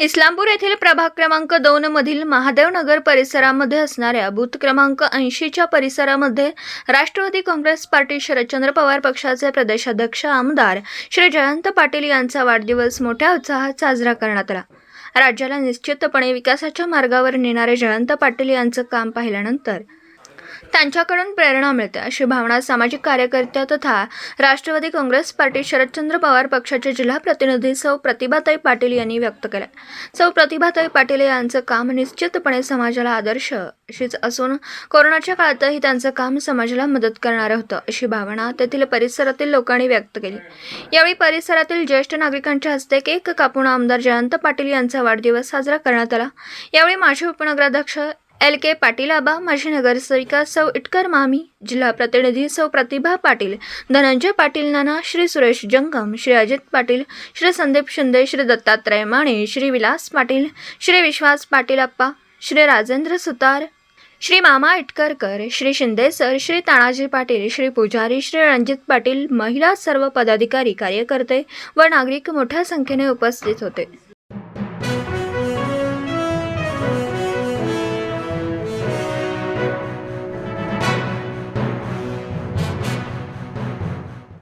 इस्लामपूर येथील प्रभाग क्रमांक दोन मधील महादेवनगर परिसरामध्ये असणाऱ्या बूथ क्रमांक ऐंशीच्या परिसरामध्ये राष्ट्रवादी काँग्रेस पार्टी शरदचंद्र पवार पक्षाचे प्रदेशाध्यक्ष आमदार श्री जयंत पाटील यांचा वाढदिवस मोठ्या उत्साहात साजरा करण्यात आला. राज्याला निश्चितपणे विकासाच्या मार्गावर नेणारे जयंत पाटील यांचं काम पाहिल्यानंतर त्यांच्याकडून प्रेरणा मिळते. अशी भावना सामाजिक कार्यकर्त्या तथा राष्ट्रवादी काँग्रेस पार्टी शरदचंद्र पवार पक्षाचे जिल्हा प्रतिनिधी सौ प्रतिभाताई पाटील यांनी व्यक्त केल्या सौ प्रतिभाताई पाटील यांचं काम निश्चितपणे समाजाला आदर्श अशीच असून कोरोनाच्या काळातही त्यांचं काम समाजाला मदत करणारं होतं अशी भावना तेथील परिसरातील लोकांनी व्यक्त केली. यावेळी परिसरातील ज्येष्ठ नागरिकांच्या हस्ते केक कापून आमदार जयंत पाटील यांचा वाढदिवस साजरा करण्यात आला. यावेळी माजी उपनगराध्यक्ष एल के पाटील आबा माजी नगरसेविका सौ इटकर मामी जिल्हा प्रतिनिधी सौ प्रतिभा पाटील धनंजय पाटील नाना श्री सुरेश जंगम श्री अजित पाटील श्री संदीप शिंदे श्री दत्तात्रय माने श्री विलास पाटील श्री विश्वास पाटील अप्पा श्री राजेंद्र सुतार श्री मामा इटकरकर श्री शिंदे सर श्री तानाजी पाटील श्री पुजारी श्री रणजित पाटील महिला सर्व पदाधिकारी कार्यकर्ते व नागरिक मोठ्या संख्येने उपस्थित होते.